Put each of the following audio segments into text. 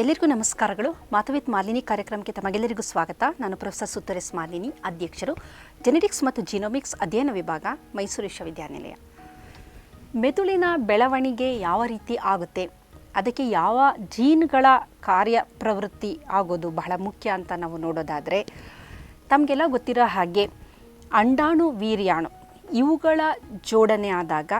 ಎಲ್ಲರಿಗೂ ನಮಸ್ಕಾರಗಳು. ಮಾತವಿತ್ ಮಾಲಿನಿ ಕಾರ್ಯಕ್ರಮಕ್ಕೆ ತಮಗೆಲ್ಲರಿಗೂ ಸ್ವಾಗತ. ನಾನು ಪ್ರೊಫೆಸರ್ ಸುತ್ತರೆಸ್ ಮಾಲಿನಿ, ಅಧ್ಯಕ್ಷರು ಜೆನೆಟಿಕ್ಸ್ ಮತ್ತು ಜಿನೋಮಿಕ್ಸ್ ಅಧ್ಯಯನ ವಿಭಾಗ, ಮೈಸೂರು ವಿಶ್ವವಿದ್ಯಾನಿಲಯ. ಮೆದುಳಿನ ಬೆಳವಣಿಗೆ ಯಾವ ರೀತಿ ಆಗುತ್ತೆ? ಅದಕ್ಕೆ ಯಾವ ಜೀನ್ಗಳ ಕಾರ್ಯ ಪ್ರವೃತ್ತಿ ಆಗೋದು ಬಹಳ ಮುಖ್ಯ ಅಂತ ನಾವು ನೋಡೋದಾದರೆ, ತಮಗೆಲ್ಲ ಗೊತ್ತಿರೋ ಹಾಗೆ ಅಂಡಾಣು ವೀರ್ಯಾಣು ಇವುಗಳ ಜೋಡಣೆ ಆದಾಗ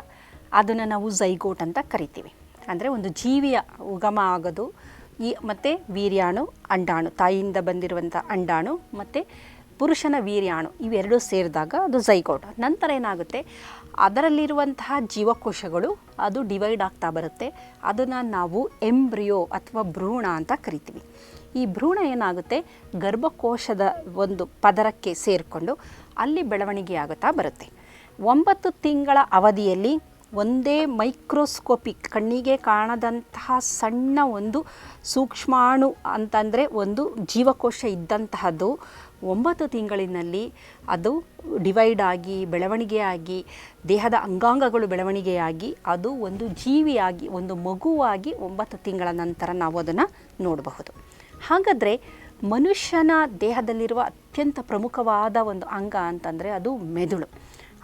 ಅದನ್ನು ನಾವು ಝೈಗೋಟ್ ಅಂತ ಕರಿತೀವಿ. ಅಂದರೆ ಒಂದು ಜೀವಿಯ ಉಗಮ ಆಗೋದು ಈ ಮತ್ತು ವೀರ್ಯಾಣು, ಅಂಡಾಣು. ತಾಯಿಯಿಂದ ಬಂದಿರುವಂಥ ಅಂಡಾಣು ಮತ್ತು ಪುರುಷನ ವೀರ್ಯಾಣು. ಇವೆರಡೂ ಸೇರಿದಾಗ ಅದು ಝೈಗೋಟ್ ನಂತರ ಏನಾಗುತ್ತೆ? ಅದರಲ್ಲಿರುವಂತಹ ಜೀವಕೋಶಗಳು ಅದು ಡಿವೈಡ್ ಆಗ್ತಾ ಬರುತ್ತೆ. ಅದನ್ನು ನಾವು ಎಂಬ್ರಿಯೋ ಅಥವಾ ಭ್ರೂಣ ಅಂತ ಕರಿತೀವಿ. ಈ ಭ್ರೂಣ ಏನಾಗುತ್ತೆ? ಗರ್ಭಕೋಶದ ಒಂದು ಪದರಕ್ಕೆ ಸೇರಿಕೊಂಡು ಅಲ್ಲಿ ಬೆಳವಣಿಗೆ ಆಗುತ್ತಾ ಬರುತ್ತೆ. ಒಂಬತ್ತು ತಿಂಗಳ ಅವಧಿಯಲ್ಲಿ ಒಂದೇ ಮೈಕ್ರೋಸ್ಕೋಪಿಕ್ ಕಣ್ಣಿಗೆ ಕಾಣದಂತಹ ಸಣ್ಣ ಒಂದು ಸೂಕ್ಷ್ಮಾಣು ಅಂತಂದರೆ ಒಂದು ಜೀವಕೋಶ ಇದ್ದಂತಹದ್ದು, ಒಂಬತ್ತು ತಿಂಗಳಿನಲ್ಲಿ ಅದು ಡಿವೈಡ್ ಆಗಿ ಬೆಳವಣಿಗೆಯಾಗಿ ದೇಹದ ಅಂಗಾಂಗಗಳು ಬೆಳವಣಿಗೆಯಾಗಿ ಅದು ಒಂದು ಜೀವಿಯಾಗಿ, ಒಂದು ಮಗುವಾಗಿ ಒಂಬತ್ತು ತಿಂಗಳ ನಂತರ ನಾವು ಅದನ್ನು ನೋಡಬಹುದು. ಹಾಗಾದರೆ ಮನುಷ್ಯನ ದೇಹದಲ್ಲಿರುವ ಅತ್ಯಂತ ಪ್ರಮುಖವಾದ ಒಂದು ಅಂಗ ಅಂತಂದರೆ ಅದು ಮೆದುಳು.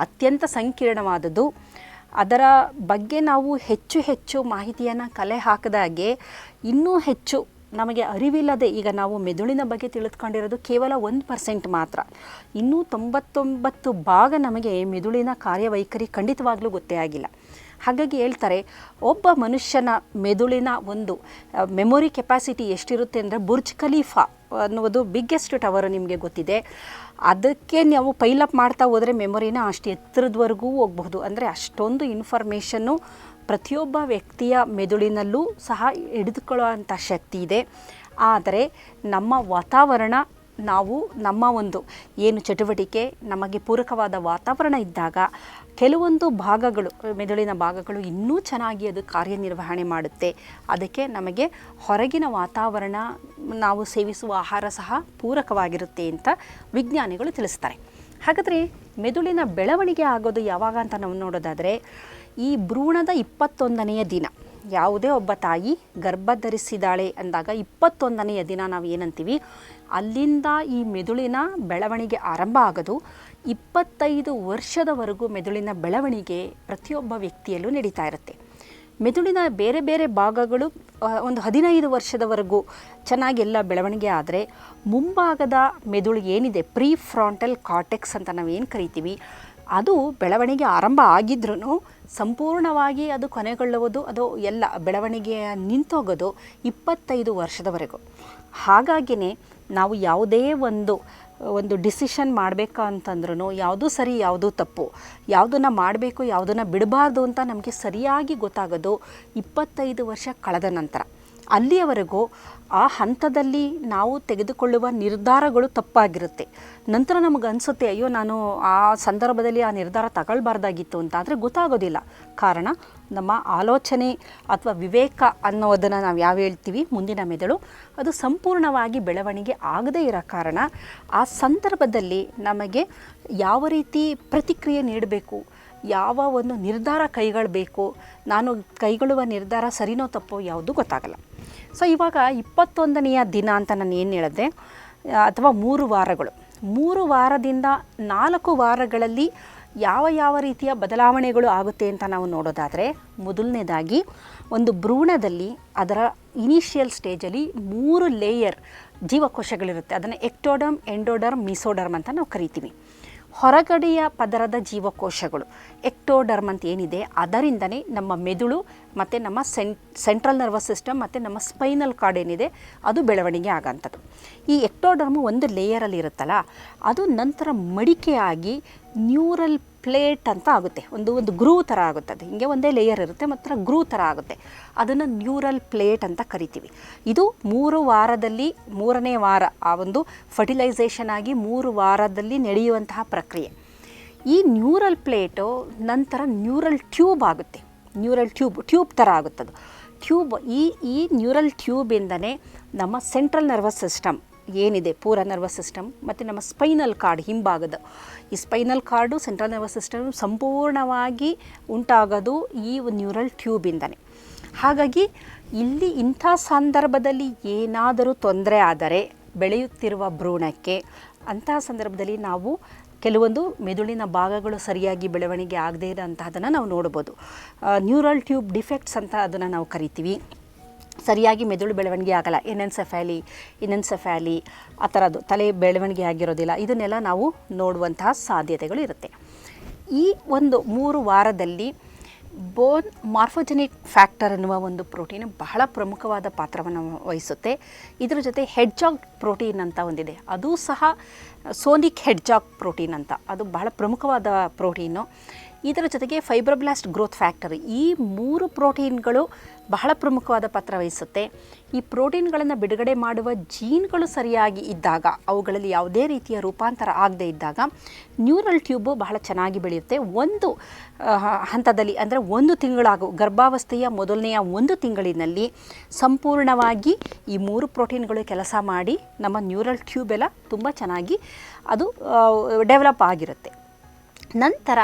ಅತ್ಯಂತ ಸಂಕೀರ್ಣವಾದದ್ದು ಅದರ ಬಗ್ಗೆ ನಾವು ಹೆಚ್ಚು ಹೆಚ್ಚು ಮಾಹಿತಿಯನ್ನು ಕಲೆ ಹಾಕಿದಾಗೆ ಇನ್ನೂ ಹೆಚ್ಚು ನಮಗೆ ಅರಿವಿಲ್ಲದೆ ಈಗ ನಾವು ಮೆದುಳಿನ ಬಗ್ಗೆ ತಿಳಿದುಕೊಂಡಿರೋದು ಕೇವಲ ಒಂದು ಪರ್ಸೆಂಟ್ ಮಾತ್ರ. ಇನ್ನೂ ತೊಂಬತ್ತೊಂಬತ್ತು ಭಾಗ ನಮಗೆ ಮೆದುಳಿನ ಕಾರ್ಯವೈಖರಿ ಖಂಡಿತವಾಗಲೂ ಗೊತ್ತೇ ಆಗಿಲ್ಲ. ಹಾಗಾಗಿ ಹೇಳ್ತಾರೆ, ಒಬ್ಬ ಮನುಷ್ಯನ ಮೆದುಳಿನ ಒಂದು ಮೆಮೊರಿ ಕೆಪಾಸಿಟಿ ಎಷ್ಟಿರುತ್ತೆ ಅಂದರೆ ಬುರ್ಜ್ ಖಲೀಫಾ ಅನ್ನೋದು ಬಿಗ್ಗೆಸ್ಟ್ ಟವರ್ ನಿಮಗೆ ಗೊತ್ತಿದೆ. ಅದಕ್ಕೆ ನಾವು ಪೈಲಪ್ ಮಾಡ್ತಾ ಹೋದರೆ ಮೆಮೊರಿನ ಅಷ್ಟು ಎತ್ತರದವರೆಗೂ ಹೋಗ್ಬಹುದು. ಅಂದರೆ ಅಷ್ಟೊಂದು ಇನ್ಫಾರ್ಮೇಷನ್ನು ಪ್ರತಿಯೊಬ್ಬ ವ್ಯಕ್ತಿಯ ಮೆದುಳಿನಲ್ಲೂ ಸಹ ಹಿಡಿದುಕೊಳ್ಳುವಂಥ ಶಕ್ತಿ ಇದೆ. ಆದರೆ ನಮ್ಮ ವಾತಾವರಣ ನಾವು, ನಮ್ಮ ಒಂದು ಏನು ಚಟುವಟಿಕೆ, ನಮಗೆ ಪೂರಕವಾದ ವಾತಾವರಣ ಇದ್ದಾಗ ಕೆಲವೊಂದು ಭಾಗಗಳು, ಮೆದುಳಿನ ಭಾಗಗಳು ಇನ್ನೂ ಚೆನ್ನಾಗಿ ಅದು ಕಾರ್ಯನಿರ್ವಹಣೆ ಮಾಡುತ್ತೆ. ಅದಕ್ಕೆ ನಮಗೆ ಹೊರಗಿನ ವಾತಾವರಣ, ನಾವು ಸೇವಿಸುವ ಆಹಾರ ಸಹ ಪೂರಕವಾಗಿರುತ್ತೆ ಅಂತ ವಿಜ್ಞಾನಿಗಳು ತಿಳಿಸ್ತಾರೆ. ಹಾಗಾದರೆ ಮೆದುಳಿನ ಬೆಳವಣಿಗೆ ಆಗೋದು ಯಾವಾಗ ಅಂತ ನಾವು ನೋಡೋದಾದರೆ, ಈ ಭ್ರೂಣದ ಇಪ್ಪತ್ತೊಂದನೆಯ ದಿನ. ಯಾವುದೇ ಒಬ್ಬ ತಾಯಿ ಗರ್ಭ ಧರಿಸಿದಾಳೆ ಅಂದಾಗ ಇಪ್ಪತ್ತೊಂದನೆಯ ದಿನ ನಾವು ಏನಂತೀವಿ? ಅಲ್ಲಿಂದ ಈ ಮೆದುಳಿನ ಬೆಳವಣಿಗೆ ಆರಂಭ ಆಗೋದು. ಇಪ್ಪತ್ತೈದು ವರ್ಷದವರೆಗೂ ಮೆದುಳಿನ ಬೆಳವಣಿಗೆ ಪ್ರತಿಯೊಬ್ಬ ವ್ಯಕ್ತಿಯಲ್ಲೂ ನಡೀತಾ ಇರುತ್ತೆ. ಮೆದುಳಿನ ಬೇರೆ ಬೇರೆ ಭಾಗಗಳು ಒಂದು ಹದಿನೈದು ವರ್ಷದವರೆಗೂ ಚೆನ್ನಾಗಿ ಎಲ್ಲ ಬೆಳವಣಿಗೆ ಆದರೆ ಮುಂಭಾಗದ ಮೆದುಳು ಏನಿದೆ? ಪ್ರೀ ಫ್ರಾಂಟಲ್ ಕಾರ್ಟೆಕ್ಸ್ ಅಂತ ನಾವು ಏನು ಕರಿತೀವಿ? ಅದು ಬೆಳವಣಿಗೆ ಆರಂಭ ಆಗಿದ್ರೂ ಸಂಪೂರ್ಣವಾಗಿ ಅದು ಕೊನೆಗೊಳ್ಳುವುದು, ಅದು ಎಲ್ಲ ಬೆಳವಣಿಗೆಯ ನಿಂತೋಗೋದು ಇಪ್ಪತ್ತೈದು ವರ್ಷದವರೆಗೂ. ಹಾಗಾಗಿಯೇ ನಾವು ಯಾವುದೇ ಒಂದು ಒಂದು ಡಿಸಿಷನ್ ಮಾಡಬೇಕು ಅಂತಂದ್ರೂ ಯಾವುದೂ ಸರಿ, ಯಾವುದು ತಪ್ಪು. ಯಾವುದನ್ನು ಮಾಡಬೇಕು, ಯಾವುದನ್ನು ಬಿಡಬಾರ್ದು ಅಂತ ನಮಗೆ ಸರಿಯಾಗಿ ಗೊತ್ತಾಗೋದು ಇಪ್ಪತ್ತೈದು ವರ್ಷ ಕಳೆದ ನಂತರ. ಅಲ್ಲಿಯವರೆಗೂ ಆ ಹಂತದಲ್ಲಿ ನಾವು ತೆಗೆದುಕೊಳ್ಳುವ ನಿರ್ಧಾರಗಳು ತಪ್ಪಾಗಿರುತ್ತೆ. ನಂತರ ನಮಗೆ ಅನಿಸುತ್ತೆ, ಅಯ್ಯೋ, ನಾನು ಆ ಸಂದರ್ಭದಲ್ಲಿ ಆ ನಿರ್ಧಾರ ತಗೊಳ್ಬಾರ್ದಾಗಿತ್ತು ಅಂತ. ಆದರೆ ಗೊತ್ತಾಗೋದಿಲ್ಲ. ಕಾರಣ, ನಮ್ಮ ಆಲೋಚನೆ ಅಥವಾ ವಿವೇಕ ಅನ್ನೋದನ್ನು ನಾವು ಯಾವ ಹೇಳ್ತೀವಿ? ಮುಂದಿನ ಮೆದುಳು. ಅದು ಸಂಪೂರ್ಣವಾಗಿ ಬೆಳವಣಿಗೆ ಆಗದೇ ಇರೋ ಕಾರಣ ಆ ಸಂದರ್ಭದಲ್ಲಿ ನಮಗೆ ಯಾವ ರೀತಿ ಪ್ರತಿಕ್ರಿಯೆ ನೀಡಬೇಕು? ಯಾವ ಒಂದು ನಿರ್ಧಾರ ಕೈಗೊಳ್ಳಬೇಕು ನಾನು ಕೈಗೊಳ್ಳುವ ನಿರ್ಧಾರ ಸರಿನೋ ತಪ್ಪೋ ಯಾವುದು ಗೊತ್ತಾಗಲ್ಲ. ಸೊ ಇವಾಗ ಇಪ್ಪತ್ತೊಂದನೆಯ ದಿನ ಅಂತ ನಾನು ಏನು ಹೇಳಿದೆ ಅಥವಾ ಮೂರು ವಾರಗಳು. ಮೂರು ವಾರದಿಂದ ನಾಲ್ಕು ವಾರಗಳಲ್ಲಿ ಯಾವ ಯಾವ ರೀತಿಯ ಬದಲಾವಣೆಗಳು ಆಗುತ್ತೆ ಅಂತ ನಾವು ನೋಡೋದಾದರೆ, ಮೊದಲನೇದಾಗಿ ಒಂದು ಭ್ರೂಣದಲ್ಲಿ ಅದರ ಇನಿಷಿಯಲ್ ಸ್ಟೇಜಲ್ಲಿ ಮೂರು ಲೇಯರ್ ಜೀವಕೋಶಗಳಿರುತ್ತೆ. ಅದನ್ನು ಎಕ್ಟೋಡರ್ಮ್ ಎಂಡೋಡರ್ಮ್ ಮಿಸೋಡರ್ಮ್ ಅಂತ ನಾವು ಕರಿತೀವಿ. ಹೊರಗಡೆಯ ಪದರದ ಜೀವಕೋಶಗಳು ಎಕ್ಟೋಡರ್ಮ್ ಅಂತ ಏನಿದೆ, ಅದರಿಂದನೇ ನಮ್ಮ ಮೆದುಳು ಮತ್ತು ನಮ್ಮ ಸೆನ್ ಸೆಂಟ್ರಲ್ ನರ್ವಸ್ ಸಿಸ್ಟಮ್ ಮತ್ತು ನಮ್ಮ ಸ್ಪೈನಲ್ ಕಾರ್ಡ್ ಏನಿದೆ, ಅದು ಬೆಳವಣಿಗೆ ಆಗೋಂಥದ್ದು ಈ ಎಕ್ಟೋಡರ್ಮು ಒಂದು ಲೇಯರಲ್ಲಿ ಇರುತ್ತಲ್ಲ, ಅದು ನಂತರ ಮಡಿಕೆಯಾಗಿ ನ್ಯೂರಲ್ ಪ್ಲೇಟ್ ಅಂತ ಆಗುತ್ತೆ. ಒಂದು ಒಂದು ಗ್ರೂ ಥರ ಆಗುತ್ತೆ ಅದು ಹಿಂಗೆ ಒಂದೇ ಲೇಯರ್ ಇರುತ್ತೆ, ಮತ್ತು ಗ್ರೂ ಥರ ಆಗುತ್ತೆ. ಅದನ್ನು ನ್ಯೂರಲ್ ಪ್ಲೇಟ್ ಅಂತ ಕರಿತೀವಿ. ಇದು ಮೂರು ವಾರದಲ್ಲಿ, ಮೂರನೇ ವಾರ, ಆ ಒಂದು ಫರ್ಟಿಲೈಸೇಷನ್ ಆಗಿ ಮೂರು ವಾರದಲ್ಲಿ ನಡೆಯುವಂತಹ ಪ್ರಕ್ರಿಯೆ. ಈ ನ್ಯೂರಲ್ ಪ್ಲೇಟು ನಂತರ ನ್ಯೂರಲ್ ಟ್ಯೂಬ್ ಆಗುತ್ತೆ. ನ್ಯೂರಲ್ ಟ್ಯೂಬ್ ಟ್ಯೂಬ್ ಥರ ಆಗುತ್ತದು. ಟ್ಯೂಬ್ ಈ ಈ ನ್ಯೂರಲ್ ಟ್ಯೂಬಿಂದನೇ ನಮ್ಮ ಸೆಂಟ್ರಲ್ ನರ್ವಸ್ ಸಿಸ್ಟಮ್ ಏನಿದೆ? ಪೂರ ನರ್ವಸ್ ಸಿಸ್ಟಮ್ ಮತ್ತು ನಮ್ಮ ಸ್ಪೈನಲ್ ಕಾರ್ಡ್ ಹಿಂಭಾಗದ. ಈ spinal cord central nervous system ಸಂಪೂರ್ಣವಾಗಿ ಉಂಟಾಗೋದು ಈ ನ್ಯೂರಲ್ ಟ್ಯೂಬಿಂದನೇ ಹಾಗಾಗಿ ಇಲ್ಲಿ ಇಂಥ ಸಂದರ್ಭದಲ್ಲಿ ಏನಾದರೂ ತೊಂದರೆ ಆದರೆ, ಬೆಳೆಯುತ್ತಿರುವ ಭ್ರೂಣಕ್ಕೆ ಅಂತಹ ಸಂದರ್ಭದಲ್ಲಿ ನಾವು ಕೆಲವೊಂದು ಮೆದುಳಿನ ಭಾಗಗಳು ಸರಿಯಾಗಿ ಬೆಳವಣಿಗೆ ಆಗದೇ ಇರೋಂತಹದನ್ನು ನಾವು ನೋಡ್ಬೋದು. ನ್ಯೂರಲ್ ಟ್ಯೂಬ್ ಡಿಫೆಕ್ಟ್ಸ್ ಅಂತ ಅದನ್ನು ನಾವು ಕರಿತೀವಿ. ಸರಿಯಾಗಿ ಮೆದುಳು ಬೆಳವಣಿಗೆ ಆಗಲ್ಲ. ಎನ್ಎನ್ಸೆಫ್ಯಾಲಿ ಇನೆನ್ಸೆಫ್ಯಾಲಿ ಆ ಥರದ್ದು ತಲೆ ಬೆಳವಣಿಗೆ ಆಗಿರೋದಿಲ್ಲ. ಇದನ್ನೆಲ್ಲ ನಾವು ನೋಡುವಂತಹ ಸಾಧ್ಯತೆಗಳು ಇರುತ್ತೆ. ಈ ಒಂದು ಮೂರು ವಾರದಲ್ಲಿ ಬೋನ್ ಮಾರ್ಫೋಜೆನಿಕ್ ಫ್ಯಾಕ್ಟರ್ ಅನ್ನುವ ಒಂದು ಪ್ರೋಟೀನ್ ಬಹಳ ಪ್ರಮುಖವಾದ ಪಾತ್ರವನ್ನು ವಹಿಸುತ್ತೆ. ಇದರ ಜೊತೆ ಹೆಡ್ಜಾಕ್ ಪ್ರೋಟೀನ್ ಅಂತ ಒಂದಿದೆ. ಅದು ಸಹ ಸೋನಿಕ್ ಹೆಡ್ಜಾಕ್ ಪ್ರೋಟೀನ್ ಅಂತ. ಅದು ಬಹಳ ಪ್ರಮುಖವಾದ ಪ್ರೋಟೀನು. ಇದರ ಜೊತೆಗೆ ಫೈಬ್ರೋಬ್ಲಾಸ್ಟ್ ಗ್ರೋತ್ ಫ್ಯಾಕ್ಟರ್ ಈ ಮೂರು ಪ್ರೋಟೀನ್ಗಳು ಬಹಳ ಪ್ರಮುಖವಾದ ಪಾತ್ರ ವಹಿಸುತ್ತೆ. ಈ ಪ್ರೋಟೀನ್ಗಳನ್ನು ಬಿಡುಗಡೆ ಮಾಡುವ ಜೀನ್ಗಳು ಸರಿಯಾಗಿ ಇದ್ದಾಗ, ಅವುಗಳಲ್ಲಿ ಯಾವುದೇ ರೀತಿಯ ರೂಪಾಂತರ ಆಗದೇ ಇದ್ದಾಗ ನ್ಯೂರಲ್ ಟ್ಯೂಬು ಬಹಳ ಚೆನ್ನಾಗಿ ಬೆಳೆಯುತ್ತೆ. ಒಂದು ಹಂತದಲ್ಲಿ ಅಂದರೆ ಒಂದು ತಿಂಗಳಾಗು, ಗರ್ಭಾವಸ್ಥೆಯ ಮೊದಲನೆಯ ಒಂದು ತಿಂಗಳಿನಲ್ಲಿ ಸಂಪೂರ್ಣವಾಗಿ ಈ ಮೂರು ಪ್ರೋಟೀನ್ಗಳು ಕೆಲಸ ಮಾಡಿ ನಮ್ಮ ನ್ಯೂರಲ್ ಟ್ಯೂಬ್ ಎಲ್ಲ ತುಂಬ ಚೆನ್ನಾಗಿ ಅದು ಡೆವಲಪ್ ಆಗಿರುತ್ತೆ. ನಂತರ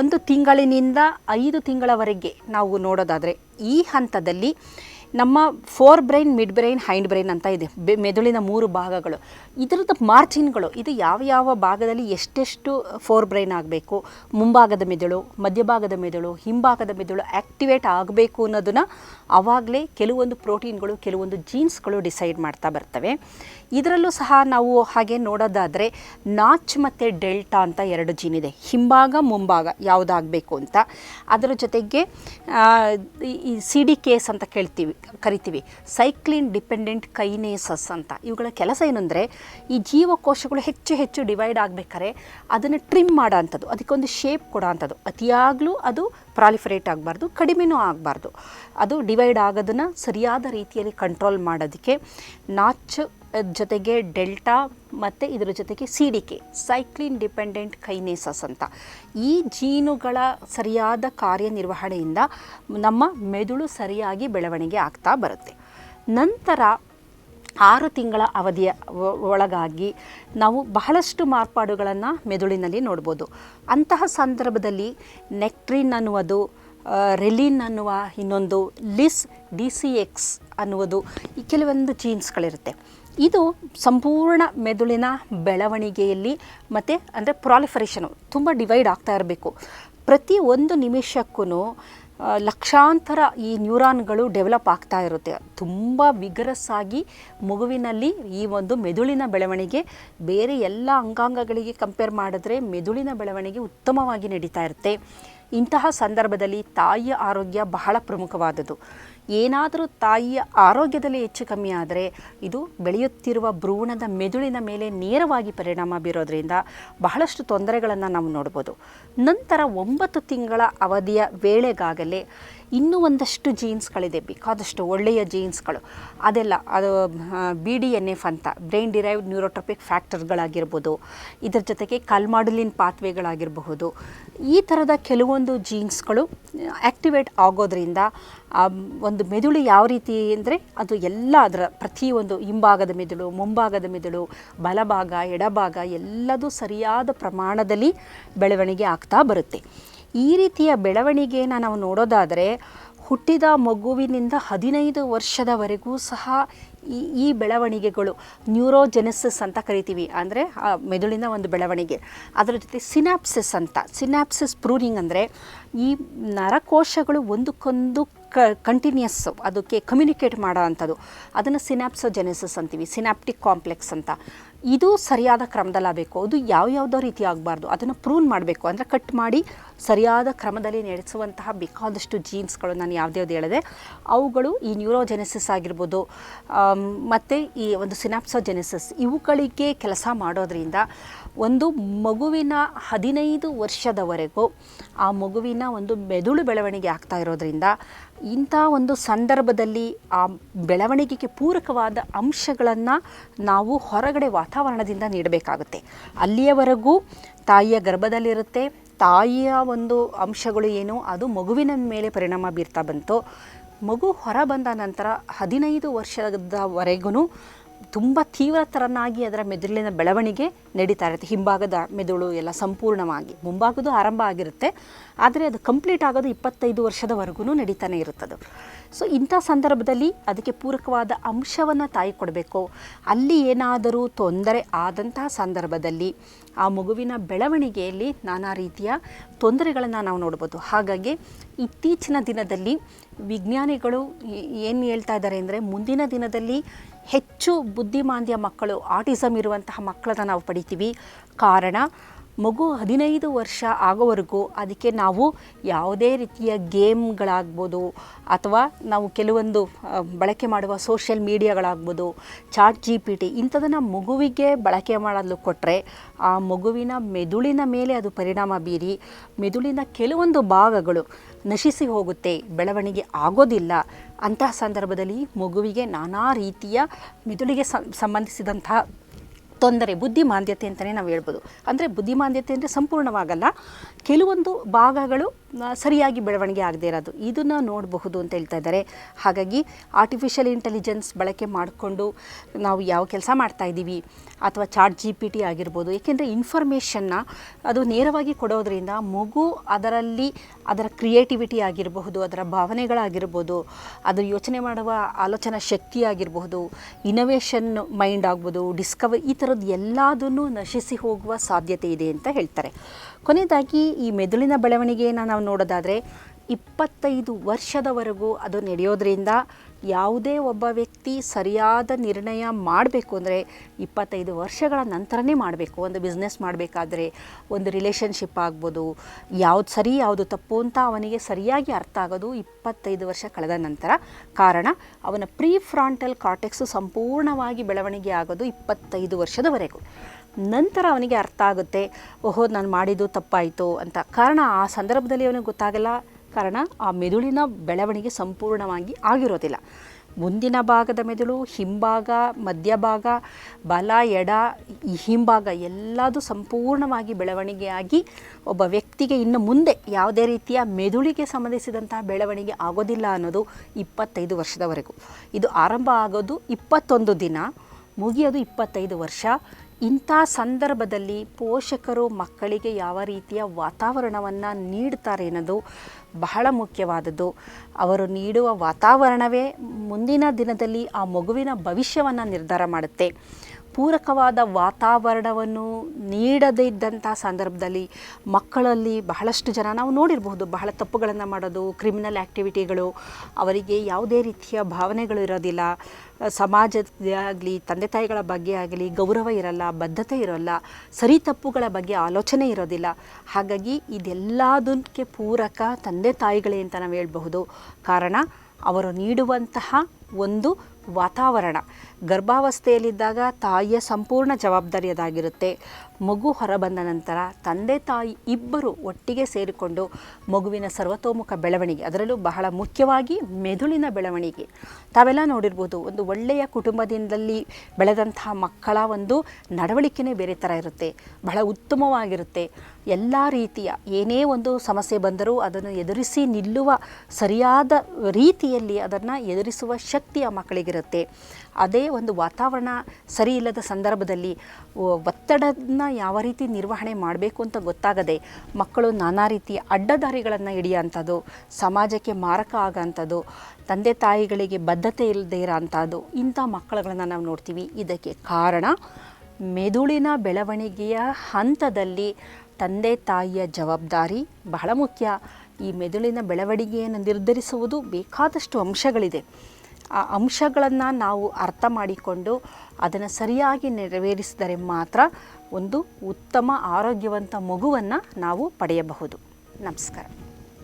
ಒಂದು ತಿಂಗಳಿನಿಂದ ಐದು ತಿಂಗಳವರೆಗೆ ನಾವು ನೋಡೋದಾದರೆ, ಈ ಹಂತದಲ್ಲಿ ನಮ್ಮ forebrain midbrain hindbrain ಅಂತ ಇದೆ. ಮೆದುಳಿನ ಮೂರು ಭಾಗಗಳು. ಇದರದ್ದು ಮಾರ್ಜಿನ್ಗಳು ಇದು ಯಾವ ಯಾವ ಭಾಗದಲ್ಲಿ ಎಷ್ಟೆಷ್ಟು ಫೋರ್ ಬ್ರೈನ್ ಆಗಬೇಕು, ಮುಂಭಾಗದ ಮೆದುಳು, ಮಧ್ಯಭಾಗದ ಮೆದುಳು, ಹಿಂಭಾಗದ ಮೆದುಳು ಆ್ಯಕ್ಟಿವೇಟ್ ಆಗಬೇಕು ಅನ್ನೋದನ್ನು ಆವಾಗಲೇ ಕೆಲವೊಂದು ಪ್ರೋಟೀನ್ಗಳು, ಕೆಲವೊಂದು ಜೀನ್ಸ್ಗಳು ಡಿಸೈಡ್ ಮಾಡ್ತಾ ಬರ್ತವೆ. ಇದರಲ್ಲೂ ಸಹ ನಾವು ಹಾಗೆ ನೋಡೋದಾದರೆ ನಾಚ್ ಮತ್ತು ಡೆಲ್ಟಾ ಅಂತ ಎರಡು ಜೀನ್ ಇದೆ. ಹಿಂಭಾಗ, ಮುಂಭಾಗ ಯಾವುದಾಗಬೇಕು ಅಂತ. ಅದರ ಜೊತೆಗೆ ಈ- ಸಿ ಡಿ ಕೇಸ್ ಅಂತ ಕೇಳ್ತೀವಿ, ಕರಿತೀವಿ. ಸೈಕ್ಲಿನ್ ಡಿಪೆಂಡೆಂಟ್ ಕೈನೇಸಸ್ ಅಂತ. ಇವುಗಳ ಕೆಲಸ ಏನಂದರೆ ಈ ಜೀವಕೋಶಗಳು ಹೆಚ್ಚು ಹೆಚ್ಚು ಡಿವೈಡ್ ಆಗಬೇಕಾದ್ರೆ ಅದನ್ನು ಟ್ರಿಮ್ ಮಾಡೋ ಅಂಥದ್ದು, ಅದಕ್ಕೊಂದು ಶೇಪ್ ಕೊಡೋ ಅಂಥದ್ದು. ಅತಿಯಾಗಲೂ ಅದು ಪ್ರಾಲಿಫರೇಟ್ ಆಗಬಾರ್ದು, ಕಡಿಮೆನೂ ಆಗಬಾರ್ದು. ಅದು ಡಿವೈಡ್ ಆಗೋದನ್ನು ಸರಿಯಾದ ರೀತಿಯಲ್ಲಿ ಕಂಟ್ರೋಲ್ ಮಾಡೋದಕ್ಕೆ ನಾಚ್ ಜೊತೆಗೆ ಡೆಲ್ಟಾ ಮತ್ತು ಇದರ ಜೊತೆಗೆ C D K cyclin dependent kinases ಅಂತ. ಈ ಜೀನುಗಳ ಸರಿಯಾದ ಕಾರ್ಯನಿರ್ವಹಣೆಯಿಂದ ನಮ್ಮ ಮೆದುಳು ಸರಿಯಾಗಿ ಬೆಳವಣಿಗೆ ಆಗ್ತಾ ಬರುತ್ತೆ. ನಂತರ ಆರು ತಿಂಗಳ ಅವಧಿಯ ಒಳಗಾಗಿ ನಾವು ಬಹಳಷ್ಟು ಮಾರ್ಪಾಡುಗಳನ್ನು ಮೆದುಳಿನಲ್ಲಿ ನೋಡ್ಬೋದು. ಅಂತಹ ಸಂದರ್ಭದಲ್ಲಿ ನೆಕ್ಟ್ರಿನ್ ಅನ್ನುವುದು ರೆಲಿನ್ ಅನ್ನುವ ಇನ್ನೊಂದು ಲಿಸ್ ಡಿ ಸಿ ಎಕ್ಸ್ ಅನ್ನುವುದು ಈ ಕೆಲವೊಂದು ಜೀನ್ಸ್ಗಳಿರುತ್ತೆ. ಇದು ಸಂಪೂರ್ಣ ಮೆದುಳಿನ ಬೆಳವಣಿಗೆಯಲ್ಲಿ ಮತ್ತು ಅಂದರೆ ಪ್ರಾಲಿಫರೇಷನು ತುಂಬ ಡಿವೈಡ್ ಆಗ್ತಾ ಇರಬೇಕು. ಪ್ರತಿ ಒಂದು ನಿಮಿಷಕ್ಕೂ ಲಕ್ಷಾಂತರ ಈ ನ್ಯೂರಾನ್ಗಳು ಡೆವಲಪ್ ಆಗ್ತಾ ಇರುತ್ತೆ. ತುಂಬ ವಿಗರಸ್ ಮಗುವಿನಲ್ಲಿ ಈ ಒಂದು ಮೆದುಳಿನ ಬೆಳವಣಿಗೆ, ಬೇರೆ ಎಲ್ಲ ಅಂಗಾಂಗಗಳಿಗೆ ಕಂಪೇರ್ ಮಾಡಿದ್ರೆ ಮೆದುಳಿನ ಬೆಳವಣಿಗೆ ಉತ್ತಮವಾಗಿ ನಡೀತಾ ಇರುತ್ತೆ. ಇಂತಹ ಸಂದರ್ಭದಲ್ಲಿ ತಾಯಿಯ ಆರೋಗ್ಯ ಬಹಳ ಪ್ರಮುಖವಾದದ್ದು. ಏನಾದರೂ ತಾಯಿಯ ಆರೋಗ್ಯದಲ್ಲಿ ಹೆಚ್ಚು ಕಮ್ಮಿ ಆದರೆ ಇದು ಬೆಳೆಯುತ್ತಿರುವ ಭ್ರೂಣದ ಮೆದುಳಿನ ಮೇಲೆ ನೇರವಾಗಿ ಪರಿಣಾಮ ಬೀರೋದ್ರಿಂದ ಬಹಳಷ್ಟು ತೊಂದರೆಗಳನ್ನು ನಾವು ನೋಡ್ಬೋದು. ನಂತರ ಒಂಬತ್ತು ತಿಂಗಳ ಅವಧಿಯ ವೇಳೆಗಾಗಲೇ ಇನ್ನೂ ಒಂದಷ್ಟು ಜೀನ್ಸ್ಗಳಿದೆ ಬೇಕಾದಷ್ಟು ಒಳ್ಳೆಯ ಜೀನ್ಸ್ಗಳು ಅದೆಲ್ಲ, ಅದು ಬಿ ಡಿ ಎನ್ ಎಫ್ ಅಂತ ಬ್ರೈನ್ ಡಿರೈವ್ಡ್ ನ್ಯೂರೋಟ್ರಪಿಕ್ ಫ್ಯಾಕ್ಟರ್ಗಳಾಗಿರ್ಬೋದು ಇದರ ಜೊತೆಗೆ ಕಲ್ಮಾಡಲಿನ್ ಪಾತ್ವೆಗಳಾಗಿರಬಹುದು ಈ ಥರದ ಕೆಲವೊಂದು ಜೀನ್ಸ್ಗಳು ಆ್ಯಕ್ಟಿವೇಟ್ ಆಗೋದ್ರಿಂದ ಒಂದು ಮೆದುಳು ಯಾವ ರೀತಿ ಅಂದರೆ, ಅದು ಎಲ್ಲ ಅದರ ಪ್ರತಿಯೊಂದು ಹಿಂಭಾಗದ ಮೆದುಳು, ಮುಂಭಾಗದ ಮೆದುಳು, ಬಲಭಾಗ, ಎಡಭಾಗ ಎಲ್ಲದೂ ಸರಿಯಾದ ಪ್ರಮಾಣದಲ್ಲಿ ಬೆಳವಣಿಗೆ ಆಗ್ತಾ ಬರುತ್ತೆ. ಈ ರೀತಿಯ ಬೆಳವಣಿಗೆಯನ್ನು ನಾವು ನೋಡೋದಾದರೆ ಹುಟ್ಟಿದ ಮಗುವಿನಿಂದ ಹದಿನೈದು ವರ್ಷದವರೆಗೂ ಸಹ ಈ ಈ ಬೆಳವಣಿಗೆಗಳು ನ್ಯೂರೋಜೆನೆಸಿಸ್ ಅಂತ ಕರಿತೀವಿ. ಅಂದರೆ, ಆ, ಮೆದುಳಿನ ಒಂದು ಬೆಳವಣಿಗೆ. ಅದರ ಜೊತೆ ಸಿನಾಪ್ಸಿಸ್ ಅಂತ. ಸಿನಾಪ್ಸಿಸ್ ಪ್ರೂನಿಂಗ್ ಅಂದರೆ ಈ ನರಕೋಶಗಳು ಒಂದಕ್ಕೊಂದು ಕ ಕಂಟಿನ್ಯೂಸ್ ಅದಕ್ಕೆ ಕಮ್ಯುನಿಕೇಟ್ ಮಾಡೋ ಅಂಥದ್ದು. ಅದನ್ನು ಸಿನಾಪ್ಸೋಜೆನೆಸಿಸ್ ಅಂತೀವಿ. ಸಿನಾಪ್ಟಿಕ್ ಕಾಂಪ್ಲೆಕ್ಸ್ ಅಂತ. ಇದು ಸರಿಯಾದ ಕ್ರಮದಲ್ಲಾಗಬೇಕು ಅದು ಯಾವ್ಯಾವುದೋ ರೀತಿ ಆಗಬಾರ್ದು. ಅದನ್ನು ಪ್ರೂನ್ ಮಾಡಬೇಕು. ಅಂದರೆ ಕಟ್ ಮಾಡಿ ಸರಿಯಾದ ಕ್ರಮದಲ್ಲಿ ನಡೆಸುವಂತಹ ಬೇಕಾದಷ್ಟು ಜೀನ್ಸ್ಗಳು ನಾನು ಯಾವ್ದ್ಯಾವ್ದು ಹೇಳಿದೆ. ಅವುಗಳು ಈ ನ್ಯೂರೋಜೆನೆಸಿಸ್ ಆಗಿರ್ಬೋದು ಮತ್ತು ಈ ಒಂದು ಸಿನಾಪ್ಸೋಜೆನೆಸಿಸ್ ಇವುಗಳಿಗೆ ಕೆಲಸ ಮಾಡೋದ್ರಿಂದ ಒಂದು ಮಗುವಿನ ಹದಿನೈದು ವರ್ಷದವರೆಗೂ ಆ ಮಗುವಿನ ಒಂದು ಮೆದುಳು ಬೆಳವಣಿಗೆ ಆಗ್ತಾ ಇರೋದ್ರಿಂದ ಇಂಥ ಒಂದು ಸಂದರ್ಭದಲ್ಲಿ ಆ ಬೆಳವಣಿಗೆಗೆ ಪೂರಕವಾದ ಅಂಶಗಳನ್ನು ನಾವು ಹೊರಗಡೆ ವಾತಾವರಣದಿಂದ ನೀಡಬೇಕಾಗುತ್ತೆ. ಅಲ್ಲಿಯವರೆಗೂ ತಾಯಿಯ ಗರ್ಭದಲ್ಲಿರುತ್ತೆ. ತಾಯಿಯ ಒಂದು ಅಂಶಗಳು ಏನು? ಅದು ಮಗುವಿನ ಮೇಲೆ ಪರಿಣಾಮ ಬೀರ್ತಾ ಬಂತು. ಮಗು ಹೊರ ಬಂದ ನಂತರ ಹದಿನೈದು ವರ್ಷದವರೆಗೂ ತುಂಬ ತೀವ್ರತರನಾಗಿ ಅದರ ಮೆದುಳಿನ ಬೆಳವಣಿಗೆ ನಡೀತಾ ಇರುತ್ತೆ. ಹಿಂಭಾಗದ ಮೆದುಳು ಎಲ್ಲ ಸಂಪೂರ್ಣವಾಗಿ ಮುಂಭಾಗದ್ದು ಆರಂಭ ಆಗಿರುತ್ತೆ. ಆದರೆ ಅದು ಕಂಪ್ಲೀಟ್ ಆಗೋದು ಇಪ್ಪತ್ತೈದು ವರ್ಷದವರೆಗೂ ನಡೀತಾನೆ ಇರುತ್ತದು. ಸೊ ಇಂಥ ಸಂದರ್ಭದಲ್ಲಿ ಅದಕ್ಕೆ ಪೂರಕವಾದ ಅಂಶವನ್ನು ತಾಯಿ ಕೊಡಬೇಕು. ಅಲ್ಲಿ ಏನಾದರೂ ತೊಂದರೆ ಆದಂತಹ ಸಂದರ್ಭದಲ್ಲಿ ಆ ಮಗುವಿನ ಬೆಳವಣಿಗೆಯಲ್ಲಿ ನಾನಾ ರೀತಿಯ ತೊಂದರೆಗಳನ್ನು ನಾವು ನೋಡ್ಬೋದು. ಹಾಗಾಗಿ ಇತ್ತೀಚಿನ ದಿನದಲ್ಲಿ ವಿಜ್ಞಾನಿಗಳು ಏನು ಹೇಳ್ತಾ ಇದ್ದಾರೆ ಅಂದರೆ ಮುಂದಿನ ದಿನದಲ್ಲಿ ಹೆಚ್ಚು ಬುದ್ಧಿಮಾಂದ್ಯ ಮಕ್ಕಳು ಆಟಿಸಮ್ ಇರುವಂತಹ ಮಕ್ಕಳನ್ನು ನಾವು ಪಡಿತೀವಿ. ಕಾರಣ ಮಗು ಹದಿನೈದು ವರ್ಷ ಆಗೋವರೆಗೂ ಅದಕ್ಕೆ ನಾವು ಯಾವುದೇ ರೀತಿಯ ಗೇಮ್ಗಳಾಗ್ಬೋದು ಅಥವಾ ನಾವು ಕೆಲವೊಂದು ಬಳಕೆ ಮಾಡುವ ಸೋಷಿಯಲ್ ಮೀಡಿಯಾಗಳಾಗ್ಬೋದು, ಚಾಟ್ ಜಿ ಪಿ ಟಿ ಇಂಥದನ್ನು ಮಗುವಿಗೆ ಬಳಕೆ ಮಾಡಲು ಕೊಟ್ಟರೆ ಆ ಮಗುವಿನ ಮೆದುಳಿನ ಮೇಲೆ ಅದು ಪರಿಣಾಮ ಬೀರಿ ಮೆದುಳಿನ ಕೆಲವೊಂದು ಭಾಗಗಳು ನಶಿಸಿ ಹೋಗುತ್ತೆ, ಬೆಳವಣಿಗೆ ಆಗೋದಿಲ್ಲ. ಅಂತಹ ಸಂದರ್ಭದಲ್ಲಿ ಮಗುವಿಗೆ ನಾನಾ ರೀತಿಯ ಮೆದುಳಿಗೆ ಸಂಬಂಧಿಸಿದಂತಹ ತೊಂದರೆ, ಬುದ್ಧಿಮಾಂದ್ಯತೆ ಅಂತಲೇ ನಾವು ಹೇಳ್ಬೋದು. ಅಂದರೆ ಬುದ್ಧಿಮಾಂದ್ಯತೆ ಅಂದರೆ ಸಂಪೂರ್ಣವಾಗಲ್ಲ. ಕೆಲವೊಂದು ಭಾಗಗಳು ಸರಿಯಾಗಿ ಬೆಳವಣಿಗೆ ಆಗದೇ ಇರೋದು. ಇದನ್ನು ನೋಡಬಹುದು ಅಂತ ಹೇಳ್ತಾ ಇದ್ದಾರೆ. ಹಾಗಾಗಿ ಆರ್ಟಿಫಿಷಿಯಲ್ ಇಂಟೆಲಿಜೆನ್ಸ್ ಬಳಕೆ ಮಾಡಿಕೊಂಡು ನಾವು ಯಾವ ಕೆಲಸ ಮಾಡ್ತಾ ಇದ್ದೀವಿ, ಅಥವಾ ಚಾಟ್ ಜಿ ಪಿ ಟಿ ಆಗಿರ್ಬೋದು, ಏಕೆಂದರೆ ಇನ್ಫಾರ್ಮೇಷನ್ನ ಅದು ನೇರವಾಗಿ ಕೊಡೋದ್ರಿಂದ ಮಗು ಅದರಲ್ಲಿ ಅದರ ಕ್ರಿಯೇಟಿವಿಟಿ ಆಗಿರಬಹುದು, ಅದರ ಭಾವನೆಗಳಾಗಿರ್ಬೋದು ಅದರ ಯೋಚನೆ ಮಾಡುವ ಆಲೋಚನಾ ಶಕ್ತಿ ಆಗಿರಬಹುದು ಇನೋವೇಷನ್ ಮೈಂಡ್ ಆಗ್ಬೋದು ಡಿಸ್ಕವರಿ ಈ ಥರದ್ದು ಎಲ್ಲದನ್ನು ನಶಿಸಿ ಹೋಗುವ ಸಾಧ್ಯತೆ ಇದೆ ಅಂತ ಹೇಳ್ತಾರೆ. ಕೊನೆಯದಾಗಿ ಈ ಮೆದುಳಿನ ಬೆಳವಣಿಗೆಯನ್ನು ನಾವು ನೋಡೋದಾದರೆ ಇಪ್ಪತ್ತೈದು ವರ್ಷದವರೆಗೂ ಅದು ನಡೆಯೋದ್ರಿಂದ ಯಾವುದೇ ಒಬ್ಬ ವ್ಯಕ್ತಿ ಸರಿಯಾದ ನಿರ್ಣಯ ಮಾಡಬೇಕು ಅಂದರೆ ಇಪ್ಪತ್ತೈದು ವರ್ಷಗಳ ನಂತರನೇ ಮಾಡಬೇಕು, ಒಂದು ಬಿಸ್ನೆಸ್ ಮಾಡಬೇಕಾದ್ರೆ, ಒಂದು ರಿಲೇಷನ್ಶಿಪ್ ಆಗ್ಬೋದು, ಯಾವ್ದು ಸರಿ, ಯಾವುದು ತಪ್ಪು ಅಂತ ಅವನಿಗೆ ಸರಿಯಾಗಿ ಅರ್ಥ ಆಗೋದು ಇಪ್ಪತ್ತೈದು ವರ್ಷ ಕಳೆದ ನಂತರ. ಕಾರಣ, ಅವನ ಪ್ರೀ ಫ್ರಾಂಟಲ್ ಕಾರ್ಟೆಕ್ಸು ಸಂಪೂರ್ಣವಾಗಿ ಬೆಳವಣಿಗೆ ಆಗೋದು ಇಪ್ಪತ್ತೈದು ವರ್ಷದವರೆಗೂ. ನಂತರ ಅವನಿಗೆ ಅರ್ಥ ಆಗುತ್ತೆ, ಓಹೋ, ನಾನು ಮಾಡಿದ್ದು ತಪ್ಪಾಯಿತು ಅಂತ. ಕಾರಣ, ಆ ಸಂದರ್ಭದಲ್ಲಿ ಅವನಿಗೆ ಗೊತ್ತಾಗಲ್ಲ. ಕಾರಣ ಆ ಮೆದುಳಿನ ಬೆಳವಣಿಗೆ ಸಂಪೂರ್ಣವಾಗಿ ಆಗಿರೋದಿಲ್ಲ. ಮುಂದಿನ ಭಾಗದ ಮೆದುಳು, ಹಿಂಭಾಗ, ಮಧ್ಯಭಾಗ, ಬಲ, ಎಡ ಹಿಂಭಾಗ ಎಲ್ಲದೂ ಸಂಪೂರ್ಣವಾಗಿ ಬೆಳವಣಿಗೆಯಾಗಿ ಒಬ್ಬ ವ್ಯಕ್ತಿಗೆ ಇನ್ನು ಮುಂದೆ ಯಾವುದೇ ರೀತಿಯ ಮೆದುಳಿಗೆ ಸಂಬಂಧಿಸಿದಂತಹ ಬೆಳವಣಿಗೆ ಆಗೋದಿಲ್ಲ ಅನ್ನೋದು ಇಪ್ಪತ್ತೈದು ವರ್ಷದವರೆಗೂ. ಇದು ಆರಂಭ ಆಗೋದು ಇಪ್ಪತ್ತೊಂದು ದಿನ, ಮುಗಿಯೋದು ಇಪ್ಪತ್ತೈದು ವರ್ಷ. ಇಂಥ ಸಂದರ್ಭದಲ್ಲಿ ಪೋಷಕರು ಮಕ್ಕಳಿಗೆ ಯಾವ ರೀತಿಯ ವಾತಾವರಣವನ್ನು ನೀಡ್ತಾರೆ ಅನ್ನೋದು ಬಹಳ ಮುಖ್ಯವಾದದ್ದು. ಅವರು ನೀಡುವ ವಾತಾವರಣವೇ ಮುಂದಿನ ದಿನದಲ್ಲಿ ಆ ಮಗುವಿನ ಭವಿಷ್ಯವನ್ನು ನಿರ್ಧಾರ ಮಾಡುತ್ತೆ. ಪೂರಕವಾದ ವಾತಾವರಣವನ್ನು ನೀಡದೇ ಇದ್ದಂಥ ಸಂದರ್ಭದಲ್ಲಿ ಮಕ್ಕಳಲ್ಲಿ ಬಹಳಷ್ಟು ಜನ ನಾವು ನೋಡಿರಬಹುದು, ಬಹಳ ತಪ್ಪುಗಳನ್ನು ಮಾಡೋದು ಕ್ರಿಮಿನಲ್ ಆ್ಯಕ್ಟಿವಿಟಿಗಳು ಅವರಿಗೆ ಯಾವುದೇ ರೀತಿಯ ಭಾವನೆಗಳು ಇರೋದಿಲ್ಲ. ಸಮಾಜದಾಗಲಿ ತಂದೆ ತಾಯಿಗಳ ಬಗ್ಗೆ ಆಗಲಿ, ಗೌರವ ಇರಲ್ಲ, ಬದ್ಧತೆ ಇರೋಲ್ಲ, ಸರಿ ತಪ್ಪುಗಳ ಬಗ್ಗೆ ಆಲೋಚನೆ ಇರೋದಿಲ್ಲ. ಹಾಗಾಗಿ ಇದೆಲ್ಲದಕ್ಕೆ ಪೂರಕ ತಂದೆ ತಾಯಿಗಳೇ ಅಂತ ನಾವು ಹೇಳ್ಬಹುದು. ಕಾರಣ, ಅವರು ನೀಡುವಂತಹ ಒಂದು ವಾತಾವರಣ. ಗರ್ಭಾವಸ್ಥೆಯಲ್ಲಿದ್ದಾಗ ತಾಯಿಯ ಸಂಪೂರ್ಣ ಜವಾಬ್ದಾರಿಯದಾಗಿರುತ್ತೆ. ಮಗು ಹೊರಬಂದ ನಂತರ ತಂದೆ ತಾಯಿ ಇಬ್ಬರು ಒಟ್ಟಿಗೆ ಸೇರಿಕೊಂಡು ಮಗುವಿನ ಸರ್ವತೋಮುಖ ಬೆಳವಣಿಗೆ, ಅದರಲ್ಲೂ ಬಹಳ ಮುಖ್ಯವಾಗಿ ಮೆದುಳಿನ ಬೆಳವಣಿಗೆ. ತಾವೆಲ್ಲ ನೋಡಿರ್ಬೋದು, ಒಂದು ಒಳ್ಳೆಯ ಕುಟುಂಬದಿಂದಲ್ಲಿ ಬೆಳೆದಂತಹ ಮಕ್ಕಳ ಒಂದು ನಡವಳಿಕೆನೇ ಬೇರೆ ಥರ ಇರುತ್ತೆ. ಬಹಳ ಉತ್ತಮವಾಗಿರುತ್ತೆ. ಎಲ್ಲ ರೀತಿಯ, ಏನೇ ಒಂದು ಸಮಸ್ಯೆ ಬಂದರೂ ಅದನ್ನು ಎದುರಿಸಿ ನಿಲ್ಲುವ ಸರಿಯಾದ ರೀತಿಯಲ್ಲಿ ಅದನ್ನು ಎದುರಿಸುವ ಶಕ್ತಿ ಆ ಮಕ್ಕಳಿಗಿರುತ್ತೆ. ಅದೇ ಒಂದು ವಾತಾವರಣ ಸರಿ ಇಲ್ಲದ ಸಂದರ್ಭದಲ್ಲಿ ಒತ್ತಡನ ಯಾವ ರೀತಿ ನಿರ್ವಹಣೆ ಮಾಡಬೇಕು ಅಂತ ಗೊತ್ತಾಗದೆ ಮಕ್ಕಳು ನಾನಾ ರೀತಿಯ ಅಡ್ಡದಾರಿಗಳನ್ನು ಹಿಡಿಯೋಂಥದ್ದು, ಸಮಾಜಕ್ಕೆ ಮಾರಕ ಆಗೋಂಥದ್ದು, ತಂದೆ ತಾಯಿಗಳಿಗೆ ಬದ್ಧತೆ ಇಲ್ಲದೆ ಇರೋ ಅಂಥದ್ದು ಇಂಥ ಮಕ್ಕಳುಗಳನ್ನು ನಾವು ನೋಡ್ತೀವಿ. ಇದಕ್ಕೆ ಕಾರಣ ಮೆದುಳಿನ ಬೆಳವಣಿಗೆಯ ಹಂತದಲ್ಲಿ ತಂದೆ ತಾಯಿಯ ಜವಾಬ್ದಾರಿ ಬಹಳ ಮುಖ್ಯ. ಈ ಮೆದುಳಿನ ಬೆಳವಣಿಗೆಯನ್ನು ನಿರ್ಧರಿಸುವುದು ಬೇಕಾದಷ್ಟು ಅಂಶಗಳಿದೆ. ಆ ಅಂಶಗಳನ್ನು ನಾವು ಅರ್ಥ ಮಾಡಿಕೊಂಡು ಅದನ್ನು ಸರಿಯಾಗಿ ನೆರವೇರಿಸಿದರೆ ಮಾತ್ರ ಒಂದು ಉತ್ತಮ, ಆರೋಗ್ಯವಂತ ಮಗುವನ್ನು ನಾವು ಪಡೆಯಬಹುದು. ನಮಸ್ಕಾರ.